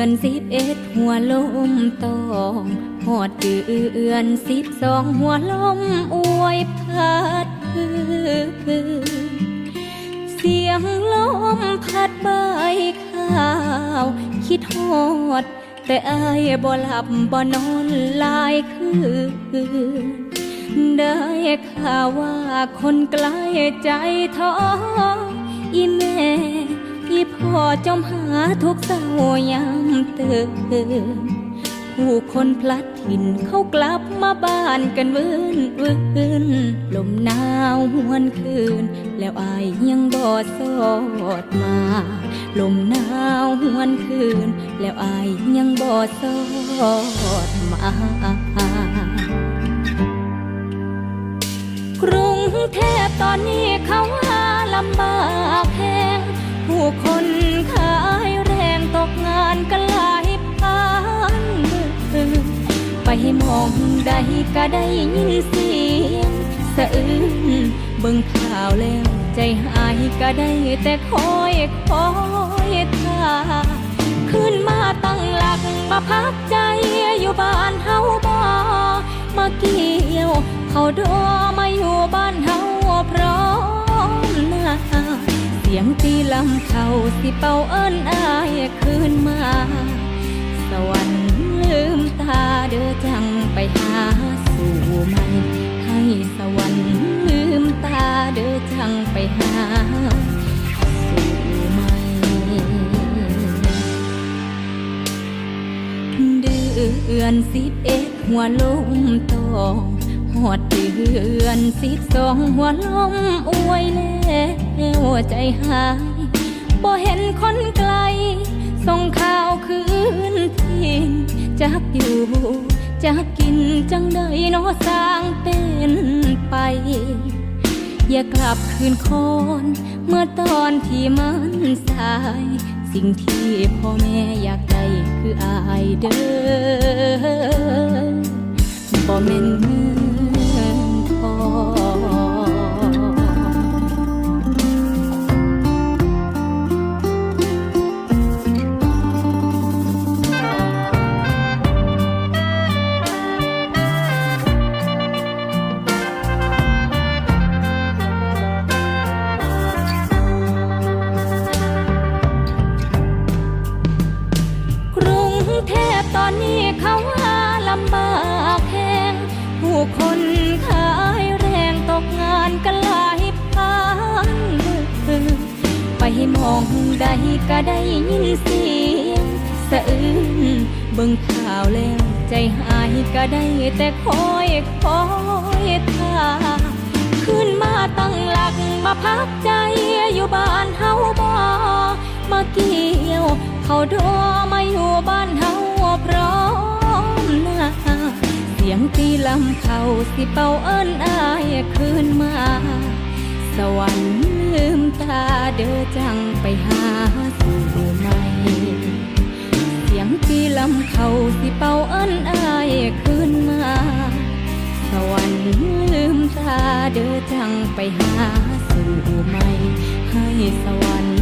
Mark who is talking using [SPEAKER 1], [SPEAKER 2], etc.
[SPEAKER 1] อนสิบเอ็ดหัวลมตองหอดเดือนสิบสองหัวลมอวยพัดพื้นเสียงลมพัดใบข้าว คิดฮอด แต่อายบ่หลับบ่นอนลายคืนได้ข่าวว่าคนใกล้ใจท้ออีแม่อีพ่อ จมหาทุกเศร้ายามเตื่นผู้คนพลัดถิ่นเขากลับมาบ้านกันเวืนเวืนลมหนาวหวนคืน แล้วอายยังบ่สอดมา ลมหนาวหวนคืน แล้วอายยังบ่สอดมากรุงเทพตอนนี้เขาว่าลำบากแหงผู้คน มองใดก็ได้ยินเสียงสะอื้นเบิ่งข่าวแล้วใจหายก็ได้แต่คอยคอยท่าขึ้นมาตั้งหลักมาพักใจอยู่บ้านเฮาบ่มาเกี่ยว เขาดอมาอยู่บ้านเฮาพร้อมหน้าเสียงตีลำเขาสิเป่าเอิ้นอายคืนมา สวรรค์ลืมตาเด้อจังไปหาสู่ใหม่ให้สวรรค์ลืมตาเด้อจังไปหาสู่ใหม่เดือนสิบเอ็ดหัวลมตองหอดเดือนสิบสองหัวลมอวยแล้วใจหายบ่เห็นคนไกล ส่งข่าวคืนทิ้งจักอยู่จักกินจังได้นอสร้างเป็นไป อย่ากลับคืนคอนเมื่อตอนที่มันสาย สิ่งที่พ่อแม่อยากได้คืออายเด้อ เทพตอนนี้เขาว่าลำบากแหงผู้คนขายแรงตกงานกันหลายพันมือไปมองใดก็ได้ยินเสียงสะอื้นเบิ่งข่าวแล้วใจหายก็ได้แต่คอยคอยท่าขึ้นมาตั้งหลักมาพักใจอยู่บ้านเฮาบ่มาเกี่ยว เขาดอมา สียงตีลำเขาสิเป่าเอิ้นอายคืนมา สวรรค์ลืมตาเด้อจังไปหาสู่ใหม่ เสียงตีลำเขาสิเป่าเอิ้นอายคืนมา สวรรค์ลืมตาเด้อจังไปหาสู่ใหม่ ให้สวร